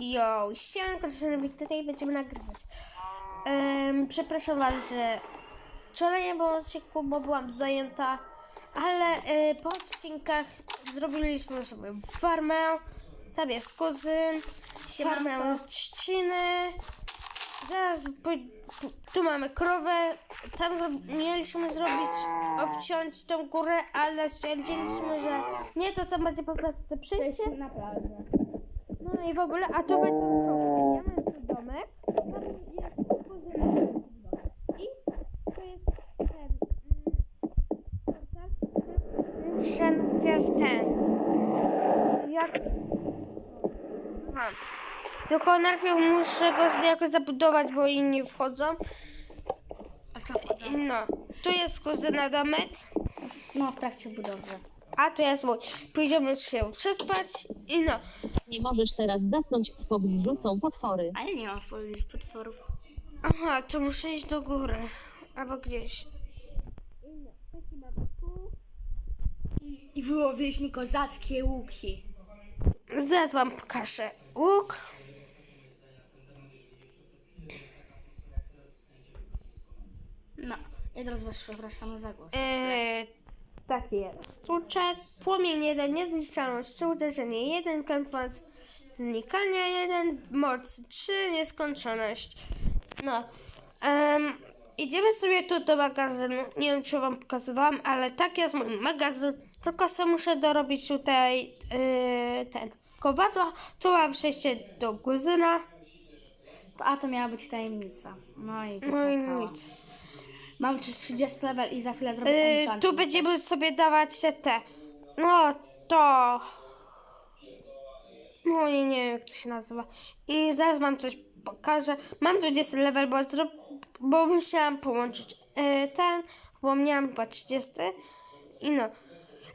Jo, siemka, to tutaj będziemy nagrywać. Em, przepraszam was, że wczoraj nie było odcinku, bo byłam zajęta, ale e, po odcinkach zrobiliśmy sobie farmę. Tam jest kuzyn, farmę trzciny. Zaraz po, po, tu mamy krowę. Tam zro, mieliśmy zrobić, obciąć tą górę, ale stwierdziliśmy, że nie, to tam będzie po prostu te przejście. na plaży. No i w ogóle, a tu będą krówki. Ja mam tu domek. Tam jest kuzyn. I tu jest ten. mm, Ten ten. Jak. Aha. Tylko najpierw muszę go jakoś zabudować, bo inni wchodzą. A co wchodzą? No. Tu jest kuzyna domek, No, w trakcie budowy. A tu jest mój. Pójdziemy się przespać i no. Nie możesz teraz zasnąć, w pobliżu są potwory. Ale nie mam w pobliżu potworów. Aha, to muszę iść do góry. Albo gdzieś. I, I wyłowiliśmy kozackie łuki. Zaraz wam pokażę. Łuk. No, i teraz was przepraszamy za głos. Eee, taki jest. Stłuczek, płomień jeden, niezniszczalność, trzy uderzenie, jeden klętwąc, znikania, jeden, moc, trzy, nieskończoność. No. Em, idziemy sobie tu do magazynu. Nie wiem, czy wam pokazywałam, ale tak jest mój magazyn. Tylko sobie muszę dorobić tutaj yy, ten kowadła. Tu mam przejście do kuzyna. A to miała być tajemnica. No i No i nic. Mam już 30 level i za chwilę zrobię Yy, tu będziemy sobie dawać się te. No to. No i nie wiem jak to się nazywa. I zaraz wam coś pokażę. Mam 20 level, bo, bo musiałam połączyć yy, ten, bo miałam chyba 30. I no.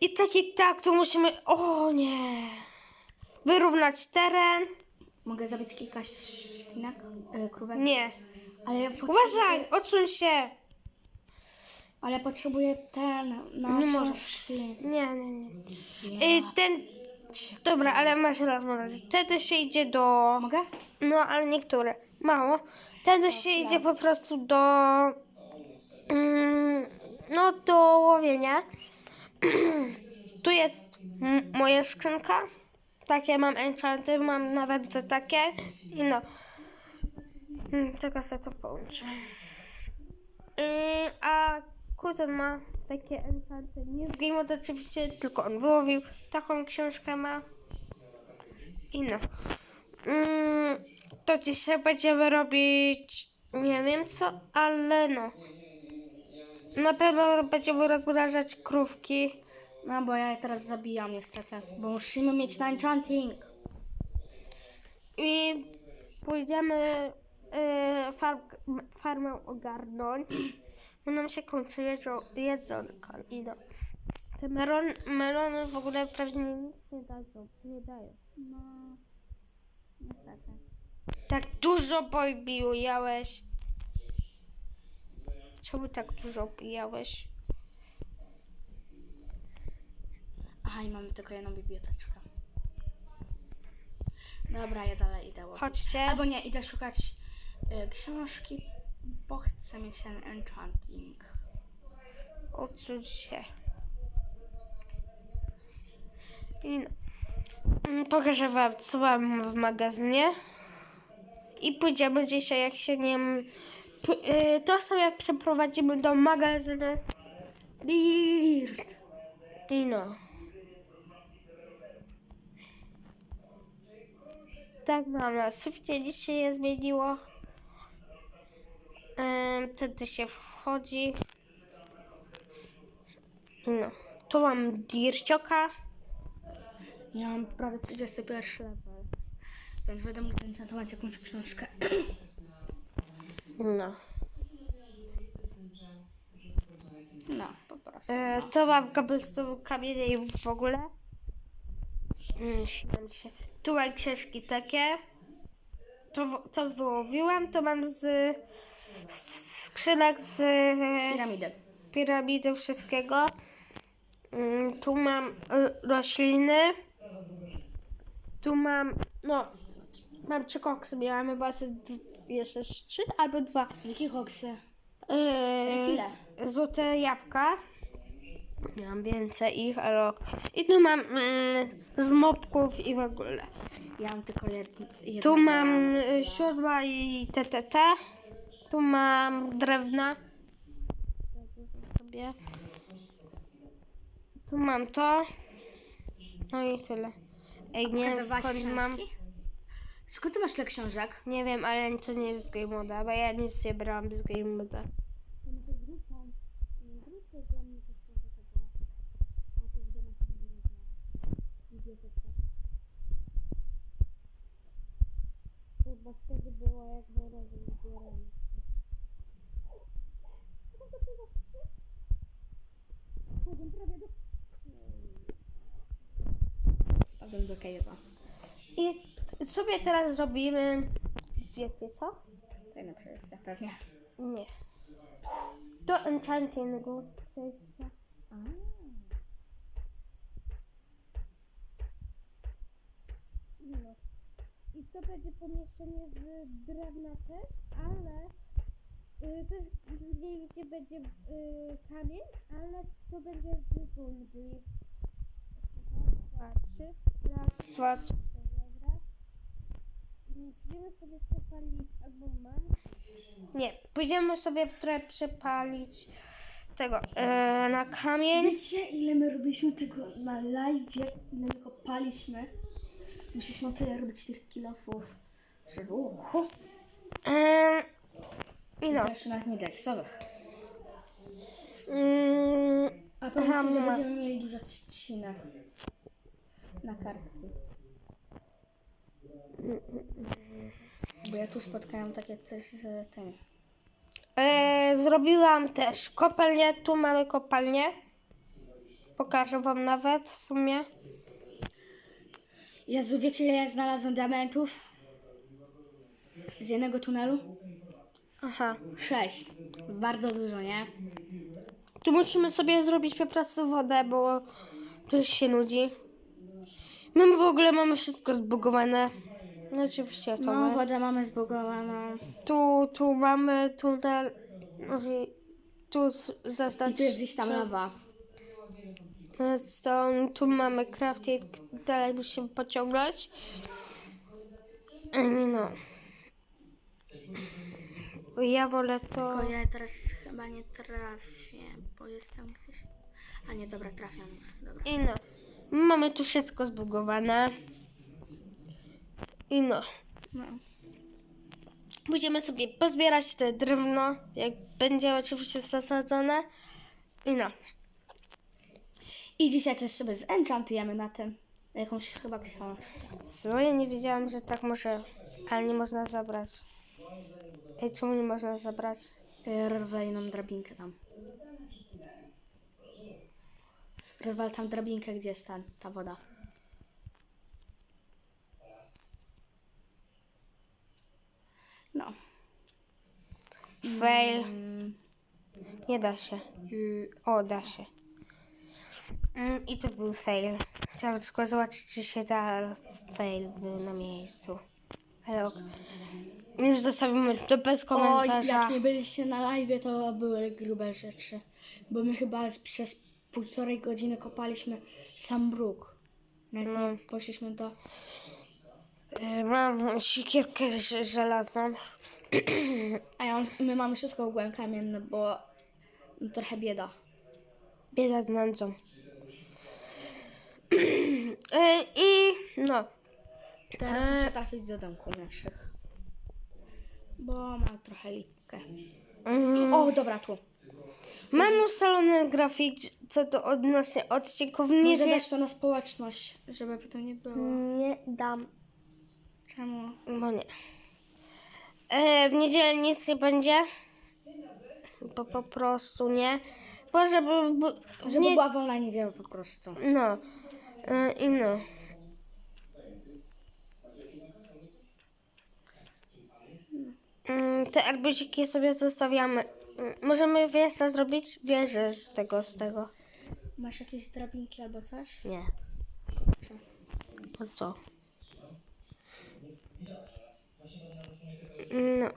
I taki tak, tu musimy. O nie. Wyrównać teren. Mogę zabić kilka świnek, krówek? Nie. Ale ja potrzebuję, Uważaj, odsuń się. Ale potrzebuję ten na Nie możesz. książki. Nie, nie, nie. Yy, ten. Dobra, ale masz raz może. Wtedy się idzie do. Mogę? No, ale niektóre. Mało. Wtedy się idzie po prostu do. Mm, no, do łowienia. tu jest moja skrzynka. Takie mam enchanty, mam nawet te takie. I no. Mm, Tylko sobie to połączę. Yy, a kuzyn ma takie enchanty. Nie z Game Mode oczywiście, tylko on wyłowił. Taką książkę ma. I no. Mm, to dzisiaj będziemy robić nie wiem co, ale no. Na pewno będziemy rozmrażać krówki. No bo ja je teraz zabijam niestety, bo musimy mieć na enchanting. I pójdziemy y, farm, farmę ogarnąć. Bo nam się kończy jedzą, jedzonko. I no. Te melon, melony w ogóle pewnie nic nie dają. Nie dają. No, niestety. Tak dużo pojbijałeś. Czemu tak dużo pijałeś? Aha, i mamy tylko jedną biblioteczkę. Dobra, ja dalej idę łowić. Chodźcie. Albo nie, idę szukać y, książki, bo chcę mieć ten enchanting. Odsuń się. I. Mm, Pokażę wam, co mam w magazynie. I pójdziemy dzisiaj, jak się nie... y, To sobie przeprowadzimy do magazynu. Dirt! I no. Tak mam na sufie, nic się nie zmieniło. Wtedy się wchodzi. No. Tu mam dircioka. Ja mam prawie 31 level. Więc będę mógł enchantować jakąś książkę. No. No, po prostu. E, to mam cobblestone kamienie i w ogóle. Mm, się. Tu mam książki takie. To, to wyłowiłam. To mam z skrzynek z e, Piramidy. piramidy wszystkiego. Mm, Tu mam e, rośliny. Tu mam No, mam trzy koksy, miałam chyba jeszcze trzy albo dwa. Jakie koksy? Yy, złote jabłka. Miałam więcej ich, ale... I tu mam yy, z mopków i w ogóle. Ja mam tylko jedno. Tu mam siodła i TTT. Tu mam drewna. Sobie. Tu mam to. No i tyle. Ej, nie wiem skąd książki? mam. Skąd ty masz tyle książek? Nie wiem, ale to nie jest z Game Moda, bo ja nic nie brałam z Game Moda. Chyba wtedy było jakby razem zbierane. Spadłem do Cave'a. I sobie teraz zrobimy. Wiecie co? Fajna przejście, pewnie. Nie. Do enchantingu. No. I to będzie pomieszczenie z drewna też, ale też mniej gdzie będzie y, kamień, ale to będzie z bulbi. Raz, dwa, trzy. Raz, dwa, trzy. Dobra. Będziemy sobie przepalić albo mam. Nie, pójdziemy sobie trochę przepalić tego e, na kamień. Wiecie, ile my robiliśmy tego na live, ile my kopaliśmy? Musieliśmy tyle robić tych kilofów. Że uhu. E, I no. To jeszcze nawet nie deksowych. Mm, A to Aha, myślę, że będziemy mieli dużo trzcinę na kartki. Bo ja tu spotkałem takie coś z tym. e, zrobiłam też kopalnię. Tu mamy kopalnię. Pokażę wam nawet w sumie. Jezu, wiecie ile ja znalazłem diamentów? Z jednego tunelu? Aha. Sześć. Bardzo dużo, nie? Tu musimy sobie zrobić po prostu wodę, bo to się nudzi. My w ogóle mamy wszystko zbugowane. No oczywiście to No, wodę mamy zbugowaną. Tu, tu mamy tunel. i Tu zaznacz. I tu jest gdzieś tam lawa. Redstone, tu mamy crafting, dalej musimy pociągać. Ej, No. Ja wolę to. Tylko ja teraz chyba nie trafię, bo jestem gdzieś... A nie, dobra, trafiam. Dobra. I no. Mamy tu wszystko zbugowane. I no. No. Będziemy sobie pozbierać te drewno, jak będzie oczywiście zasadzone. I no. I dzisiaj też sobie zenchantujemy na tym. Jakąś chyba książkę. Co? Ja nie wiedziałam, że tak może. Ale nie można zabrać. Ej, czemu nie można zabrać? Y, Rozwali nam drabinkę tam. Rozwal tam drabinkę, gdzie jest ta, ta woda. No. Fail. Nie da się. O, da się. Mm, I to był fail. Chciałam tylko zobaczyć, czy się da, fail był na miejscu. Ale ok. Już zostawimy to bez O, komentarza. jak nie byliście na live, to były grube rzeczy. Bo my chyba przez półtorej godziny kopaliśmy sam bruk. No. nie poszliśmy do... E, Mam siekierkę ż- żelazną. A ja, my mamy wszystko ogółem kamienne, bo trochę bieda. Bieda z nędzą. E, I no. Teraz muszę trafić do domku naszych. Bo ma trochę lipkę. Mm, O, dobra, tu. Mam ustalony grafik, co do odnośnie odcinków. Nie, Może dać to na społeczność, żeby potem nie było. nie dam Czemu? Bo nie. E, w niedzielę nic nie będzie. Bo po prostu nie. Bo żeby. bo- w Żeby nie... była wolna niedziela po prostu. No. E, I no. Te arbuziki sobie zostawiamy. Mm, Możemy wiesz co zrobić? Wieżę z tego, z tego. Masz jakieś drabinki albo coś? Nie. Po co? No.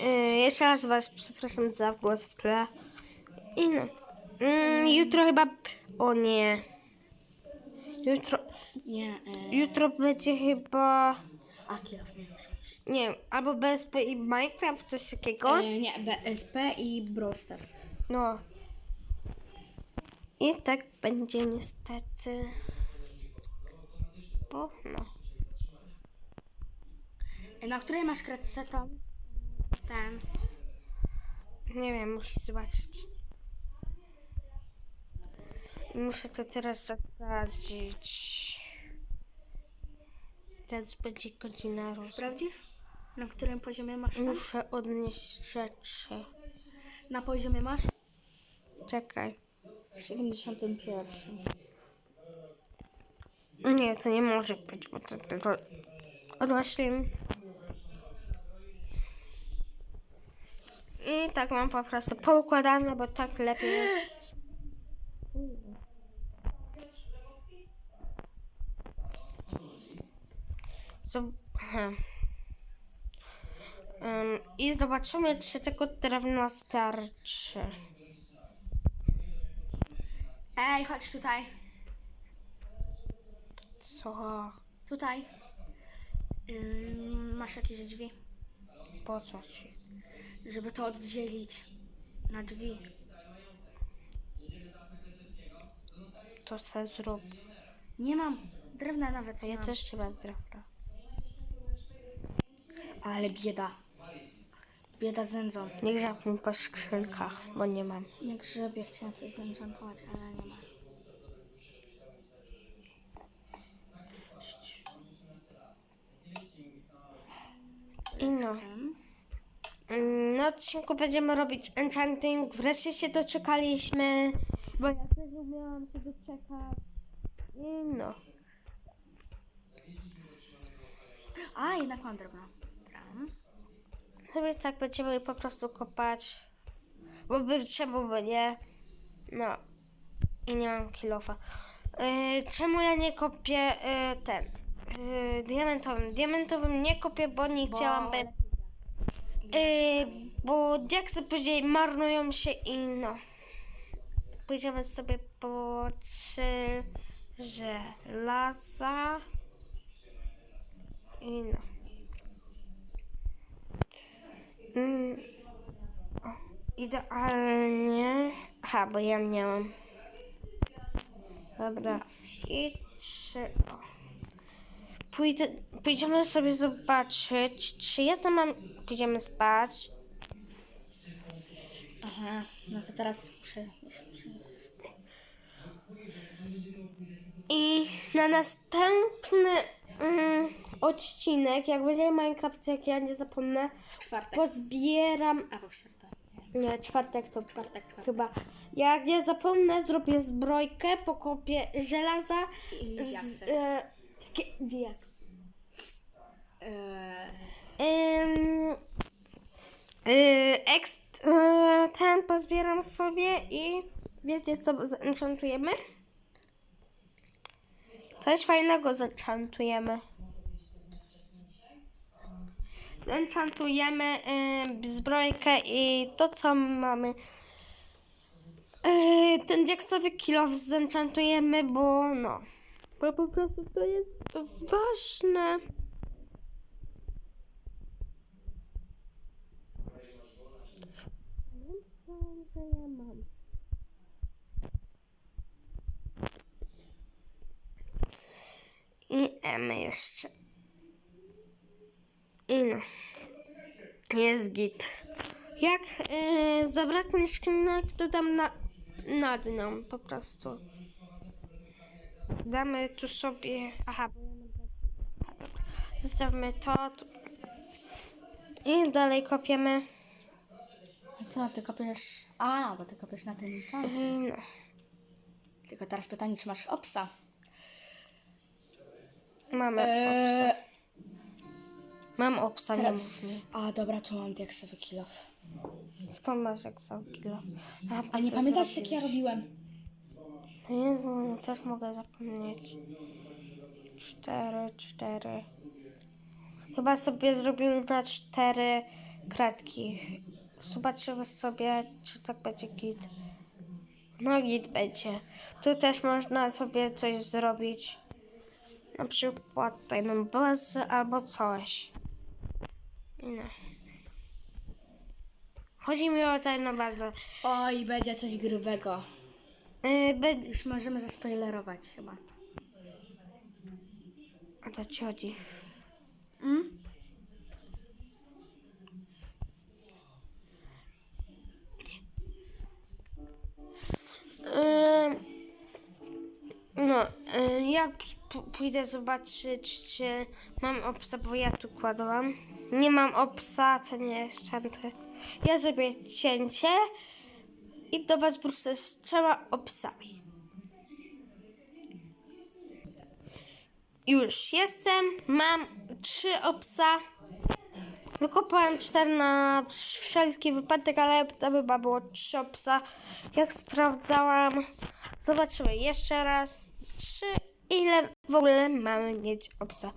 E, jeszcze raz Was przepraszam za głos w tle. I no. Mm, jutro chyba. O nie. Jutro, Nie, e, jutro będzie chyba. nie muszę iść. Nie wiem, albo BSP i Minecraft, coś takiego. E, nie, BSP i Brawl Stars. No. I tak będzie niestety. Bo no. E, Na której masz kredce tam? Ten. Nie wiem, muszę zobaczyć. Muszę to teraz sprawdzić. Teraz będzie godzina roz... Sprawdzisz? Na którym poziomie masz tam? Muszę odnieść rzeczy. Na poziomie masz? Czekaj. W 71. Nie, to nie może być, bo to tylko roślin. I tak mam po prostu poukładane, bo tak lepiej jest. Zob-. Em, I zobaczymy, czy tego drewna starczy. Ej, chodź tutaj. Co? Tutaj. Ym, masz jakieś drzwi? Po co ci? Żeby to oddzielić na drzwi. To se zrób. Nie mam. Drewna nawet Ja mam. też nie mam drewna. Ale bieda. Bieda z nędzą. Nie grzebnij po skrzynkach, bo nie mam. Nie grzebie, chciałem coś zenchantować, ale nie ma. I no. Mm, Na odcinku będziemy robić enchanting. Wreszcie się doczekaliśmy, bo ja też umiałam się doczekać. I no. A, jednak mam drewno. Sobie tak będziemy po prostu kopać. Bo by czemu by nie. No. I nie mam kilofa. Yy, czemu ja nie kopię yy, ten? Yy, diamentowym. Diamentowym nie kopię, bo nie chciałam. Be... Yy, bo diaksy później marnują się i no. Pójdziemy sobie po trzy żelaza. I no. Mm. O, idealnie. Aha, bo ja miałam. Dobra. I trzy. O. Pójdę, pójdziemy sobie zobaczyć, czy ja tam mam. Pójdziemy spać. Aha, no to teraz muszę... I na następny mm, odcinek, jak będzie Minecraft, jak ja nie zapomnę, Czwartek. pozbieram. A, bo w środę. Nie, czwartek to Czwartek, czwartek. chyba. Jak nie zapomnę, zrobię zbrojkę, pokopię żelaza I z. diaksy. E, diaks. Eee, y, ekst, y, ten pozbieram sobie i wiecie co zenchantujemy? Coś fajnego zenchantujemy. Enchantujemy y, zbrojkę i to co mamy. Y, ten diaksowy kilof zenchantujemy, bo no. Bo po prostu to jest ważne. że ja mam. I M jeszcze. I no. Jest git. Jak yy, zabraknie skrzynek, to dam na, nad nią po prostu. Damy tu sobie... Aha. Zostawmy to. Tu. I dalej kopiemy. co, ty kopiesz... A, bo ty kopiesz na ten enchant. I no. Tylko teraz pytanie, czy masz obsa? Mamy Eee, obsa. Mam obsa, nie teraz... mów mi. A, dobra, tu mam diaksowy kilof. Skąd masz jak są kilo? A nie pamiętasz, jak ja robiłem? Jezu, no też mogę zapomnieć. Cztery, cztery. chyba sobie zrobimy na cztery kratki. Zobaczymy sobie, czy tak będzie git. No git będzie. Tu też można sobie coś zrobić. Na przykład tutaj mam bazę albo coś. No. Chodzi mi o tajną bazę. Oj, będzie coś grubego. Yy, będzie... Już możemy zaspoilerować chyba. O co ci chodzi? Mm? No, y, ja pójdę zobaczyć, czy mam obsa, bo ja tu kładłam. Nie mam obsa, to nie jest czanty. Ja zrobię cięcie i do was wrócę z trzema obsami. Już jestem, mam trzy obsa. Wykopałem cztery na wszelki wypadek, ale to chyba było trzy obsa. Jak sprawdzałam, zobaczymy jeszcze raz. Trzy, ile w ogóle mamy mieć obsa?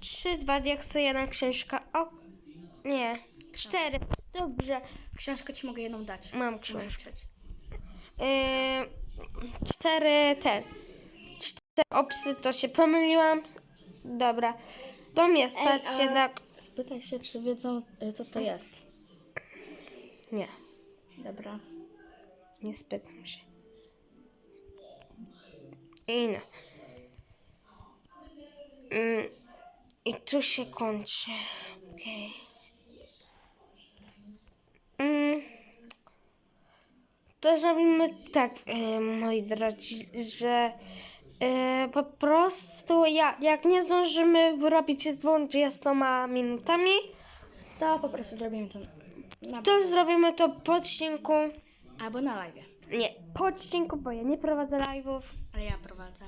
Trzy, dwa diaksy, jedna książka. O, nie, cztery. Dobrze, Książkę ci mogę jedną dać. mam książkę. Yy, cztery, ten. Cztery obsy, to się pomyliłam. Dobra. Do mnie stać Ej, się a- tak. Spytaj się, czy wiedzą, y, co to jest. Nie, Dobra. nie spytam się. I no. Mm, I tu się kończy. Okej. Mm. To zrobimy tak, e, moi drodzy, że e, po prostu ja, jak nie zdążymy wyrobić się z 20 minutami, To po prostu zrobimy to na... to zrobimy to po odcinku. albo na live. Nie, po odcinku, bo ja nie prowadzę live'ów. Ale ja prowadzę.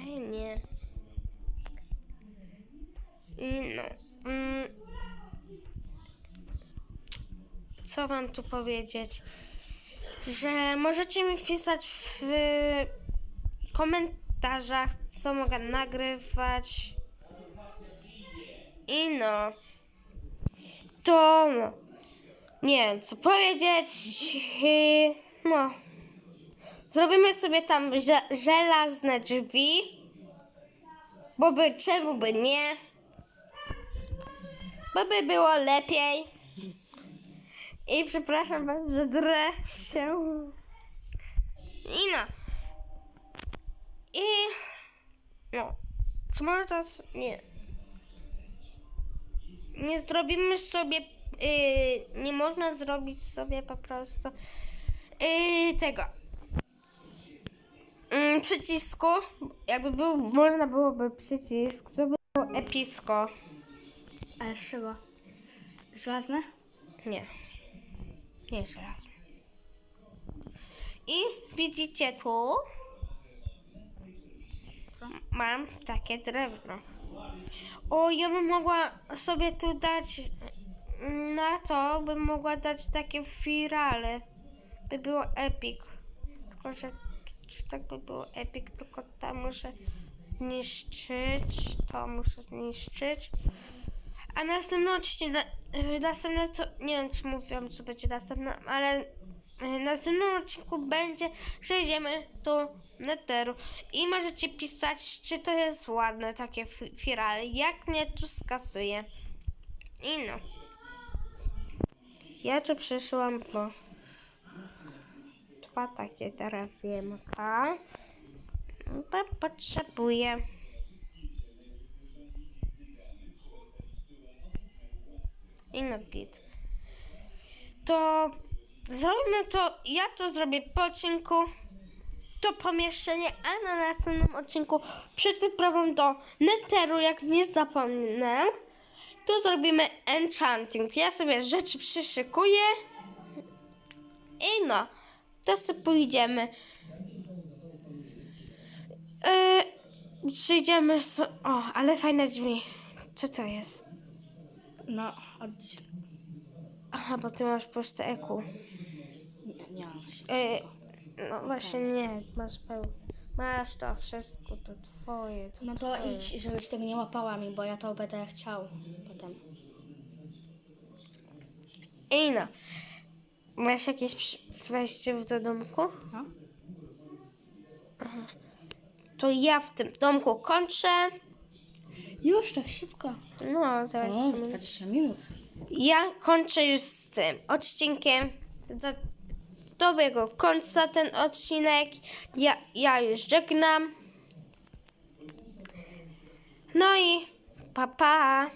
Ej, nie. No. Mm, co wam tu powiedzieć? Że możecie mi wpisać w komentarzach, co mogę nagrywać. I no. To no. Nie wiem, co powiedzieć. No. Zrobimy sobie tam że- żelazne drzwi. Bo by, czemu by nie? Bo by było lepiej. I przepraszam was, że drę się. I no. I no. Co może teraz nie. Nie zrobimy sobie. Yy, nie można zrobić sobie po prostu yy, tego mm, przycisku, jakby był, można byłoby przycisk, to by było epicko. Ale czego? Żelazne? Nie. Nie żelazne. I widzicie tu? Mam takie drewno. O, ja bym mogła sobie tu dać na to, bym mogła dać takie firale. By było epic. Tylko, że tak by było epic, tylko tam muszę zniszczyć. To muszę zniszczyć. A następny odcinek, następne to, nie wiem czy mówiłam co będzie następne, ale y, następnym odcinku będzie, że idziemy do neteru i możecie pisać, czy to jest ładne takie fi- firale, jak nie tu skasuję. I no. Ja tu przyszłam, bo dwa takie drewienka bo potrzebuję. I no git. To zrobimy to, ja to zrobię po odcinku, to pomieszczenie, a na następnym odcinku przed wyprawą do Netheru, jak nie zapomnę, to zrobimy enchanting. Ja sobie rzeczy przyszykuję i no, to sobie pójdziemy. Yy, przyjdziemy z... O, ale fajne drzwi. Co to jest? No, od... Aha, bo ty masz puste eku. nie, nie mam właśnie. Yy, no właśnie nie, masz pełno. Masz to wszystko, to twoje. To No to twoje. idź, żebyś tego nie łapała mi, bo ja to będę chciał potem. I no. Masz jakieś przy- wejście do domku? No. To ja w tym domku kończę. Już tak szybko. No, teraz. O, 20 minut. Ja kończę już z tym odcinkiem. Za dobrego końca ten odcinek. Ja, ja już żegnam. No i pa pa.